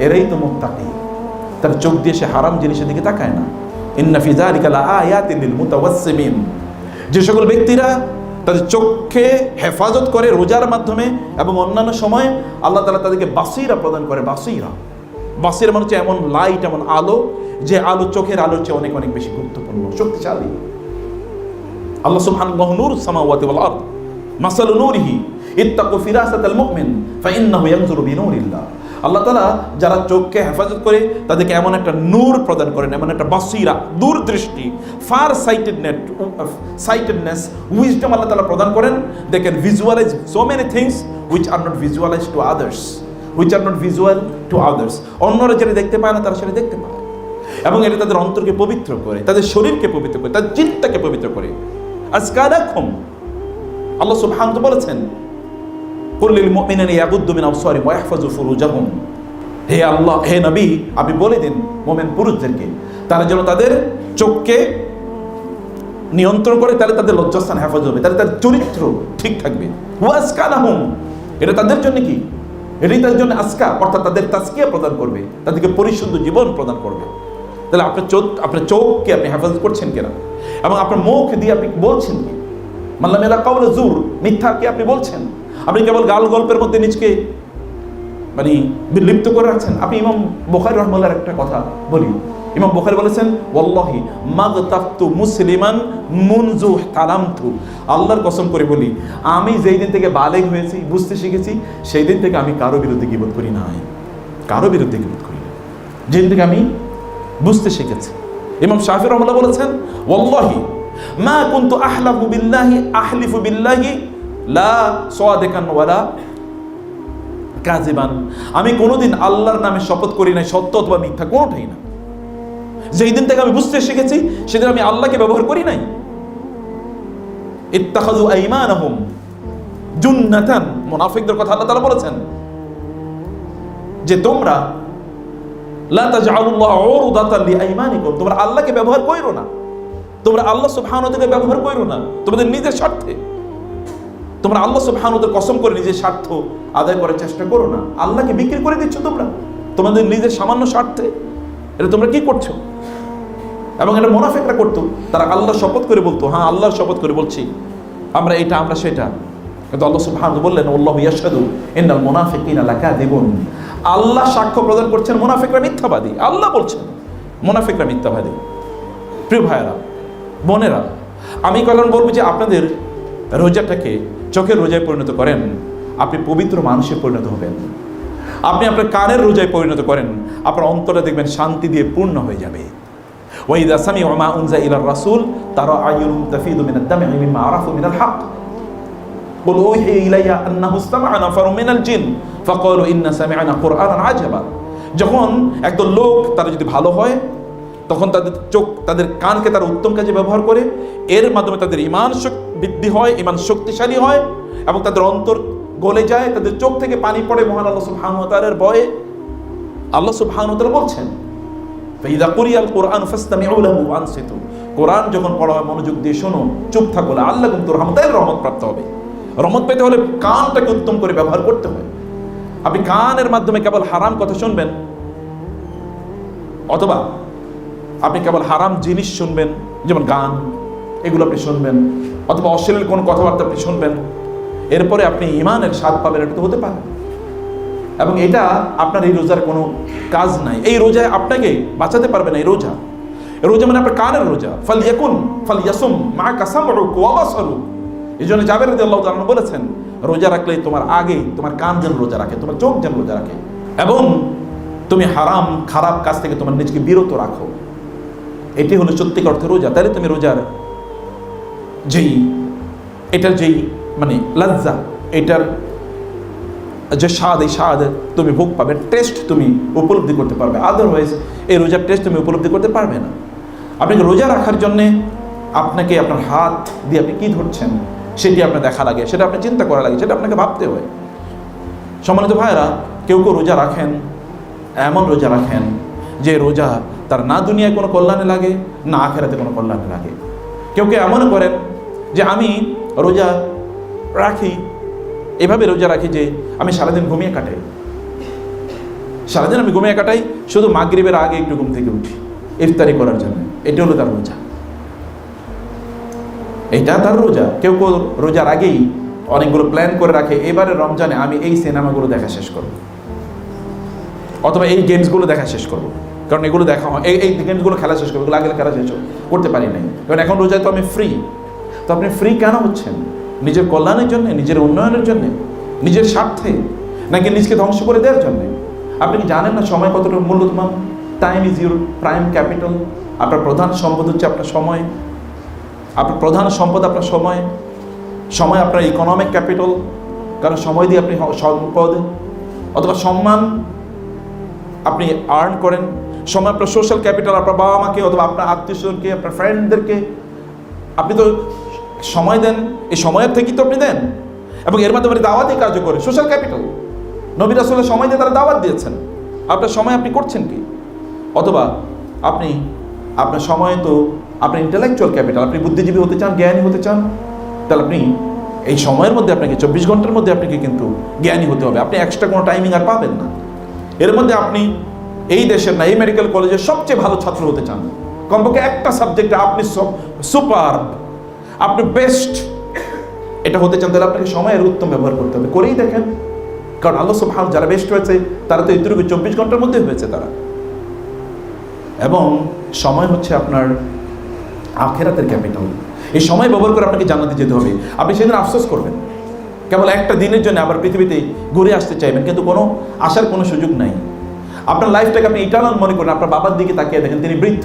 এরাই তো মুত্তাকি। তার চোখ দিয়ে সে হারাম জিনিসের দিকে তাকায় না। মুতাওয়াসসিমিন। যে সকল ব্যক্তিরা তাদের চোখকে হেফাজত করে রোজার মাধ্যমে এবং অন্যান্য সময় আল্লাহ তালা তাদেরকে বাসিরা প্রদান করে, বাসিরা। বাসিরা মানে হচ্ছে এমন লাইট এমন আলো, যে আলো চোখের আলোর চেয়ে অনেক অনেক বেশি গুরুত্বপূর্ণ, শক্তিশালী। আল্লাহ সুবহানাহু নূর সামাওয়াতি ওয়াল আরদ। মাসালু নূরিহি। ইত্তাকু ফিরাসাতাল মুমিন, ফাইন্নাহু ইয়ানজুরু বিনূরিল্লাহ। আল্লাহ তাআলা যারা চোখকে হেফাজত করে তাদেরকে এমন একটা নূর প্রদান করেন, এমন একটা বাসিরা, দূরদৃষ্টি ফার সাইটেডনেস সাইটেডনেস উইজডম আল্লাহ তাআলা প্রদান করেন। They can visualise so many things which are not visualise to others which are not visual to others অন্যরা যেটা দেখতে পায় না, তারা সেটা দেখতে পায়। এবং এটা তাদের অন্তরকে পবিত্র করে, তাদের শরীরকে পবিত্র করে, তাদের চিন্তাকে পবিত্র করে। আজকালাকুম আল্লাহ সুবহানাহু ওয়া বলেছেন কুল্লিল মুমিনিনা ইয়াগুদ্দু মিন আবসারিহিম ওয়া ইয়াহফাজু হে আল্লাহ, হে নবী, আপনি বলে দিন মোমেন পুরুষদেরকে। তারা যেন তাদের চোখকে নিয়ন্ত্রণ করে, তাহলে তাদের লজ্জাস্থান হেফাজত হবে, তাহলে তাদের চরিত্র ঠিক থাকবে। ওয়াসকালাহুম এটা তাদের জন্য কি? এটাই তাদের জন্য আজকা, অর্থাৎ তাদের তাস্কিয়া প্রদান করবে, তাদেরকে পরিশুদ্ধ জীবন প্রদান করবে। তাহলে আপনার চোখ, আপনার চোখকে আপনি হেফাজত করছেন কিনা? এবং আপনার মুখ দিয়ে আপনি বলছেন কি? মাল্লাম এলা কাউলে জুর মিথ্যা কি আপনি বলছেন? আপনি কেবল গাল গল্পের মধ্যে নিজকে মানে লিপ্ত করে রাখছেন। আপনি ইমাম বোখারি রহমাল্লার একটা কথা বলি। ইমাম বোখারি বলেছেন, ওয়াল্লাহি মাগতাফতু মুসলিমান মুনজু কালামতু আল্লাহর কসম করে বলি, আমি যেই দিন থেকে বালেগ হয়েছি, বুঝতে শিখেছি, সেই দিন থেকে আমি কারও বিরুদ্ধে গিবোধ করি নাই। কারও বিরুদ্ধে গিবোধ করি না যেদিন থেকে আমি বুঝতে শিখেছি। ইমাম শাহি রহমাল্লাহ বলেছেন, ওয়াল্লাহি মা কুনতু আহলাফু বিল্লাহি আহলিফু বিল্লাহি লা সাদিকান ওয়ালা কাজিবান আমি কোনোদিন আল্লাহর নামে শপথ করি নাই, সত্য অথবা মিথ্যা, কোনোটাই না। যেই দিন থেকে আমি বুঝতে শিখেছি, সেদিন আমি আল্লাহকে ব্যবহার করি নাই। ইত্তাখাযু আইমানাহুম জুন্নাতান। মুনাফিকদের কথা আল্লাহ তাআলা বলেছেন যে, তোমরা লা তাজআলুল্লাহ উরদাতান লিআইমানিকুম। তোমরা আল্লাহকে ব্যবহার কইরো না। তোমরা আল্লাহ সুবহানাহু ওয়া তাআলা ব্যবহার কইরো না। তোমাদের নিজের স্বার্থে। তোমরা আল্লাহ সুবহানুদের কসম করে নিজের স্বার্থ আদায় করার চেষ্টা করো না। আল্লাহকে বিক্রি করে দিচ্ছ তোমরা। তোমাদের নিজের সামান্য স্বার্থে। এটা তোমরা কি করছ? এবং এটা মোনাফেকরা করতো। তারা আল্লাহ শপথ করে বলতো হ্যাঁ আল্লাহর শপথ করে বলছি। আমরা এটা, আমরা সেটা। কিন্তু আল্লাহ সুবহান বললেন, আল্লাহ ইয়াশহাদু ইন্নাল মুনাফিকিনা লাকাযিবুন। আল্লাহ সাক্ষ্য প্রদান করছেন মুনাফিকরা মিথ্যাবাদী। আল্লাহ বলছেন, মুনাফিকরা মিথ্যাবাদী। প্রিয় ভাইয়েরা, বোনেরা, আমি কখন বলব যে আপনাদের রোজাটাকে চোখের রোজায় পরিণত করেন আপনি পবিত্র মানুষে পরিণত হবেন আপনি আপনার কানের রোজায় পরিণত করেন আপনার অন্তরে দেখবেন শান্তি দিয়ে পূর্ণ হয়ে যাবে ওয়াইদা সামি ওমা উনজা ইলার রাসূল তারা আইয়ুন তাফিদু মিনাদ দামি মিম্মা আরাফু মিনাল হক قل أوحي إلي أنه استمع نفر من الجن فقالوا إنا سمعنا قرآنا عجبا যখন একদল লোক তারা যদি ভালো হয় তখন তাদের চোখ তাদের কানকে তারা উত্তম কাজে ব্যবহার করে এর মাধ্যমে তাদের ইমান শক- বৃদ্ধি হয়, ইমান শক্তিশালী হয় এবং তাদের অন্তর গলে যায়, তাদের চোখ থেকে পানি পড়ে মহান আল্লাহ তাআলার ভয়ে। আল্লাহ তাআলা বলছেন, ফাইদা কুরিয়াল কোরআন ফাসতামিউ লাহু ওয়ানসিতু কোরআন যখন পড়া হয়, মনোযোগ দিয়ে শোনো, চুপ থাকো আল্লাহ কিন্তু রহমতাই রহমত প্রাপ্ত হবে। রহমত পেতে হলে কানটাকে উত্তম করে ব্যবহার করতে হয়। আপনি কানের মাধ্যমে কেবল হারাম কথা শুনবেন, অথবা আপনি কেবল হারাম জিনিস শুনবেন, যেমন গান এগুলো আপনি শুনবেন। অথবা অশ্লীল কোনো কথাবার্তা আপনি শুনবেন। এরপরে আপনি ইমানের স্বাদ পাবেন, এটা তো হতে পারে। এবং এটা আপনার এই রোজার কোনো কাজ নাই। এই রোজায় আপনাকে বাঁচাতে পারবে না এই রোজা। রোজা মানে আপনার কানের রোজা। ফল ইয়াকুন ফল ইয়াসুম মা কাসাম ওয়াবাসরু এই জন্য জাবের আল্লাহ তাআলা বলেছেন, রোজা রাখলে তোমার আগে তোমার কান যেন রোজা রাখে, তোমার চোখ যেন রোজা রাখে। এবং তুমি হারাম, খারাপ কাজ থেকে তোমার নিজেকে বিরত রাখো। এটি হলো সত্যিকার অর্থে রোজা। তাহলে তুমি রোজার যেই, এটার যেই মানে লজ্জা, এটার যে স্বাদ, এই স্বাদ তুমি ভোগ পাবে টেস্ট তুমি উপলব্ধি করতে পারবে। আদারওয়াইজ এই রোজার টেস্ট তুমি উপলব্ধি করতে পারবে না। আপনাকে রোজা রাখার জন্যে আপনাকে আপনার হাত দিয়ে আপনি কী ধরছেন, সেটি আপনার দেখা লাগে সেটা আপনার চিন্তা করা লাগে সেটা আপনাকে ভাবতে হয়। সম্মানিত ভাইয়েরা, কেউ কেউ রোজা রাখেন, এমন রোজা রাখেন, যে রোজা তার না দুনিয়ায় কোনো কল্যাণে লাগে, না আখেরাতে কোনো কল্যাণে লাগে। কেউ কেউ এমন করেন যে আমি রোজা রাখি, এভাবে রোজা রাখি যে আমি সারাদিন ঘুমিয়ে কাটাই। সারাদিন আমি ঘুমিয়ে কাটাই, শুধু মাগরিবের আগে একটু ঘুম থেকে উঠি, ইফতারি করার জন্য। এটা হলো তার রোজা। এটা তার রোজা। কেউ কেউ রোজার আগেই অনেকগুলো প্ল্যান করে রাখে, এবারে রমজানে আমি এই সিনেমাগুলো দেখা শেষ করব। অথবা এই গেমসগুলো দেখা শেষ করব। কারণ এগুলো দেখা হয় এই এই গেমসগুলো খেলা শেষ করব, এগুলো আগে খেলা শেষ করতে পারি নাই। কারণ এখন রোজায় তো আমি ফ্রি তো আপনি ফ্রি কেন হচ্ছেন? নিজের কল্যাণের জন্য, নিজের উন্নয়নের জন্য, নিজের স্বার্থে, নাকি নিজকে ধ্বংস করে দেওয়ার জন্য? আপনি কি জানেন না সময় কতটা মূল্যবান? Time is your prime capital আপনার প্রধান সম্পদ হচ্ছে আপনার সময়। আপনার প্রধান সম্পদ আপনার সময়। সময় আপনার ইকোনমিক ক্যাপিটাল কারণ সময় দিয়ে আপনি সম্পদ অথবা সম্মান আপনি আর্ন করেন। সময় আপনার সোশ্যাল ক্যাপিটাল আপনার বাবা মাকে অথবা আপনার আত্মীয় স্বজনকে আপনার ফ্রেন্ডদেরকে আপনি তো সময় দেন, এই সময়ের থেকেই তো আপনি দেন। এবং এর মাধ্যমে দাওয়াতই কার্য করে সোশ্যাল ক্যাপিটাল নবীর আসলে সময় দিয়ে তারা দাওয়াত দিয়েছেন। আপনার সময় আপনি করছেন কি? অথবা আপনি, আপনার সময় তো আপনার ইন্টেলেকচুয়াল ক্যাপিটাল আপনি বুদ্ধিজীবী হতে চান, জ্ঞানী হতে চান, তাহলে আপনি এই সময়ের মধ্যে আপনাকে, চব্বিশ ঘণ্টার মধ্যে আপনাকে কিন্তু জ্ঞানী হতে হবে। আপনি এক্সট্রা কোনো টাইমিং আর পাবেন না। এর মধ্যে আপনি এই দেশের না, এই মেডিকেল কলেজের সবচেয়ে ভালো ছাত্র হতে চান। কমপক্ষে একটা সাবজেক্টে আপনি সব সুপার আপনি বেস্ট এটা হতে চান তাহলে আপনাকে সময়ের উত্তম ব্যবহার করতে হবে। করেই দেখেন। কারণ আল্লাহ সুবহান যারা বেস্ট হয়েছে তারা তো এইটুকু চব্বিশ ঘণ্টার মধ্যে হয়েছে তারা। এবং সময় হচ্ছে আপনার আখেরাতের ক্যাপিটাল এই সময় ব্যবহার করে আপনাকে জানাতে যেতে হবে। আপনি সেদিন আফসোস করবেন। কেবল একটা দিনের জন্য আবার পৃথিবীতে ঘুরে আসতে চাইবেন, কিন্তু কোনো আসার কোনো সুযোগ নাই। আপনার লাইফটাকে আপনি ইটার্নাল মনে করেন, আপনার বাবার দিকে তাকিয়ে দেখেন, তিনি বৃদ্ধ।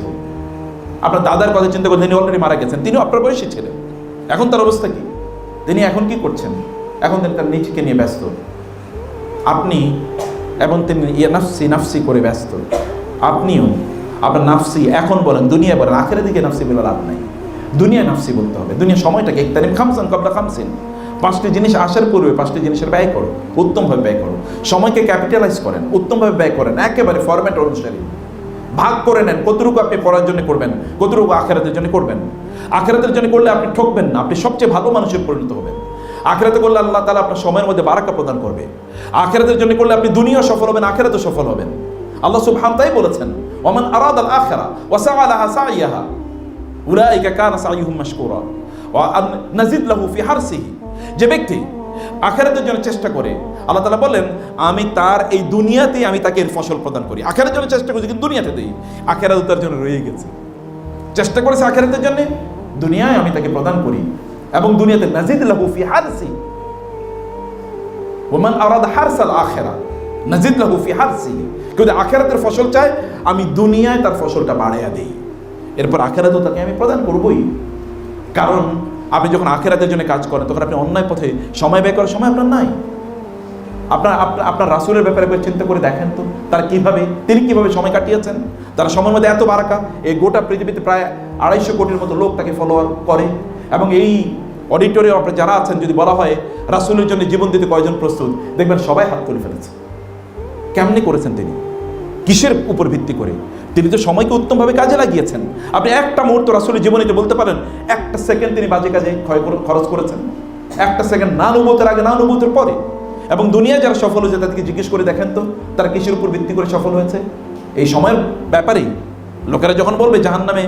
আপনার দাদার কথা চিন্তা করেন, তিনি অলরেডি মারা গেছেন, তিনিও আপনার বয়সী ছিলেন। এখন তার অবস্থা কি? তিনি এখন কি করছেন? এখন তিনি তার নিজেকে নিয়ে ব্যস্ত। আপনি এবং তিনি নাফসি নাফসি করে ব্যস্ত। আপনিও আপনার নাফসি এখন বলেন, দুনিয়া বলেন আখের দিকে নাফসি বলে লাভ নাই। দুনিয়া নাফসি বলতে হবে। দুনিয়া সময়টাকে একতারিম খামসান কবলা খামসিন। পাঁচটি জিনিস আসার পূর্বে পাঁচটি জিনিসের ব্যয় করো, উত্তমভাবে ব্যয় করো। সময়কে ক্যাপিটালাইজ করেন, উত্তমভাবে ব্যয় করেন, একেবারে ফরম্যাট অনুসারে। ভাগ করে নেন, কতটুকু আপনি পড়ার জন্য করবেন, কতটুকু আখেরাতের জন্য করবেন। আখেরাতের জন্য করলে আপনি ঠকবেন না, আপনি সবচেয়ে ভালো মানুষের পরিণত হবেন। আখেরাতে করলে আল্লাহ তালা আপনার সময়ের মধ্যে বারাকা প্রদান করবে। আখেরাতের জন্য করলে আপনি দুনিয়া সফল হবেন আখেরাতে সফল হবেন। আল্লাহ সুবহান তাই বলেছেন ওমান আরাদ আল আখেরা ওয়াসা আলাহা সাইয়াহা, উলাইকা কানা সাইয়ুহুম মাশকুরা, ওয়া নাজিদ লাহু ফি হারসিহি। যে ব্যক্তি আখেরাতের জন্য চেষ্টা করে। আল্লাহ তালা বলেন, আমি তার এই দুনিয়াতেই আমি তাকে এর ফসল প্রদান করি। আখেরাতের জন্য চেষ্টা করছি, কিন্তু দুনিয়াতে দিই। আখেরাত তার জন্য রয়ে গেছে। চেষ্টা করেছে আখেরাতের জন্য, দুনিয়ায় আমি তাকে প্রদান করি। এবং দুনিয়াতে নাজিদ লাহু ফি হারসি। ওমান আরাদ হারসাল আখেরা, নাজিদ লাহু ফি হারসি। যদি আখেরাতের ফসল চায়, আমি দুনিয়ায় তার ফসলটা বাড়াইয়া দিই। এরপর আখেরাতেও তাকে আমি প্রদান করবই। কারণ আপনি যখন আখেরাতের জন্য কাজ করেন, তখন আপনি অন্যায় পথে সময় ব্যয় করার সময় আপনার নাই। আপনার আপনার আপনার রাসুলের ব্যাপারে চিন্তা করে দেখেন তো, তারা কীভাবে, তিনি কীভাবে সময় কাটিয়েছেন? তারা সময়ের মধ্যে এত বারাকা এই গোটা পৃথিবীতে প্রায় আড়াইশো কোটির মতো লোক তাকে ফলোয়ার করে। এবং এই অডিটোরিয়াম আপনার যারা আছেন, যদি বলা হয় রাসুলের জন্য জীবন দিতে কয়জন প্রস্তুত, দেখবেন সবাই হাত তুলে ফেলেছে। কেমনি করেছেন তিনি? কিসের উপর ভিত্তি করে? তিনি তো সময়কে উত্তমভাবে কাজে লাগিয়েছেন। আপনি একটা মুহূর্ত রাসুলের জীবনে বলতে পারেন, একটা সেকেন্ড তিনি বাজে কাজে ক্ষয় খরচ করেছেন। একটা সেকেন্ড না অনুভূতের আগে, না অনুভূতের পরে। এবং দুনিয়া যারা সফল হয়েছে তাদেরকে জিজ্ঞেস করে দেখেন তো, তারা কৃষির উপর ভিত্তি করে সফল হয়েছে? এই সময়ের ব্যাপারেই লোকেরা যখন বলবে জাহান নামে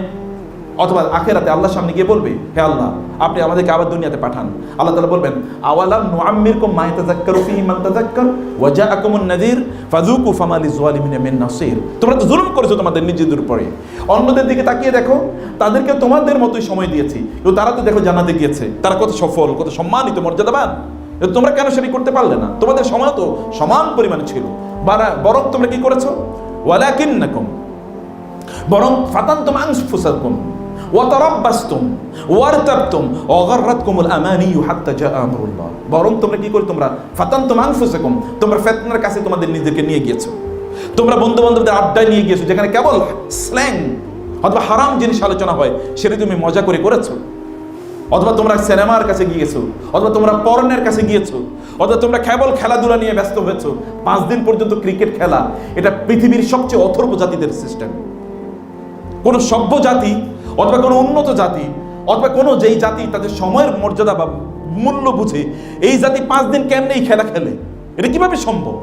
অথবা আখেরাতে আল্লাহর সামনে গিয়ে বলবে, হে আল্লাহ, আপনি আমাদেরকে আবার দুনিয়াতে পাঠান। আল্লাহ তালা বলবেন, আওয়ালাম নুআম্মিরকুম মা ইয়াতাযাক্কারু ফীহি মান তাযাক্কার ওয়া জাআকুমুন নাযীর ফাযুকু ফামা লিযালিমিনা মিন নাসীর। তোমরা তো জুলুম করেছ তোমাদের নিজেদের উপরে। অন্যদের দিকে তাকিয়ে দেখো, তাদেরকে তোমাদের মতোই সময় দিয়েছি। কিন্তু তারা তো দেখো জান্নাতে গিয়েছে। তারা কত সফল, কত সম্মানিত, মর্যাদাবান। তোমরা কেন সেটি করতে পারলে না? তোমাদের সময় তো সমান পরিমাণে ছিল। বারা- তোমরা কি করেছ? ওয়ালাকিন্নাকুম বরং ফাতান্তুম আনফুসাকুম ওয়াতারাব্বাসতুম বরং তোমরা কি তোমরা তোমরা কাছে তোমাদের নিয়ে গিয়েছো। তোমরা আড্ডায় নিয়ে গিয়েছো, যেখানে কেবল স্ল্যাং অথবা হারাম জিনিস আলোচনা হয় তুমি মজা করে করেছ। অথবা তোমরা সিনেমার কাছে গিয়েছো, অথবা তোমরা পর্নের কাছে গিয়েছো, অথবা তোমরা কেবল খেলাধুলা নিয়ে ব্যস্ত হয়েছো। পাঁচ দিন পর্যন্ত ক্রিকেট খেলা, এটা পৃথিবীর সবচেয়ে অথর্ব জাতিদের সিস্টেম কোনো সভ্য জাতি অথবা কোনো উন্নত জাতি, অথবা কোনো যেই জাতি তাদের সময়ের মর্যাদা বা মূল্য বুঝে, এই জাতি পাঁচ দিন কেমনে এই খেলা খেলে? এটা কীভাবে সম্ভব?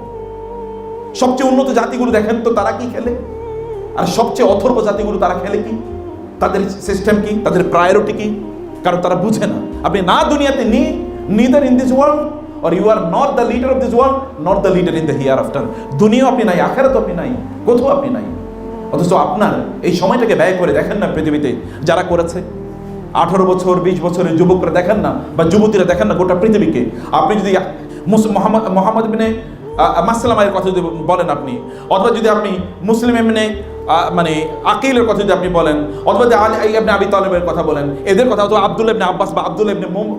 সবচেয়ে উন্নত জাতিগুলো দেখেন তো, তারা কি খেলে? আর সবচেয়ে অথর্ব জাতিগুলো তারা খেলে কি? তাদের সিস্টেম কি? তাদের প্রায়োরিটি কি? কারণ তারা বুঝে না। আপনি না দুনিয়াতে নি neither in this world or you are not the leader of this world not the leader in the hereafter দুনিয়াও আপনি নাই, আখেরাতও আপনি নাই, কোথাও আপনি নাই। অথচ আপনার এই সময়টাকে ব্যয় করে দেখেন না পৃথিবীতে যারা করেছে। আঠারো বছর, বিশ বছরের যুবকরা দেখেন না বা যুবতীরা দেখেন না গোটা পৃথিবীকে। আপনি যদি মোহাম্মদ বিনে মাসালামের কথা যদি বলেন আপনি, অথবা যদি আপনি মুসলিম এমনে মানে আকিলের কথা যদি আপনি বলেন, অথবা ইবনে আবি তালেবের কথা বলেন, এদের কথা অথবা আব্দুল ইবনে আব্বাস বা আব্দুল মোম-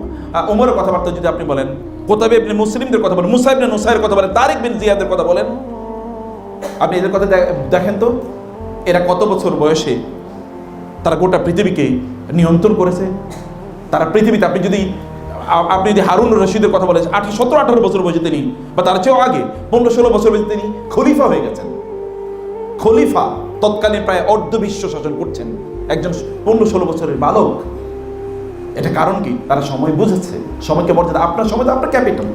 ওমরের কথাবার্তা যদি আপনি বলেন কোথাবে ইবনে মুসলিমদের কথা বলেন মুসাইব ইবনে নুসাইয়ের কথা বলেন, তারিক বিন জিয়াদের কথা বলেন, আপনি এদের কথা দেখেন তো? এরা কত বছর বয়সে তারা গোটা পৃথিবীকে নিয়ন্ত্রণ করেছে? তারা পৃথিবীতে আপনি যদি আপনি যদি হারুন রশিদের কথা বলেন আঠারো সতেরো, আঠারো বছর বয়সে তিনি, বা তার চেয়েও আগে, পনেরো, ষোলো বছর বয়সে তিনি খলিফা হয়ে গেছেন। খলিফা তৎকালীন প্রায় অর্ধ বিশ্ব শাসন করছেন। একজন পনেরো, ষোলো বছরের বালক। এটা কারণ কি? তারা সময় বুঝেছে। সময়কে মর্যাদা আপনার সময় তো আপনার ক্যাপিটাল।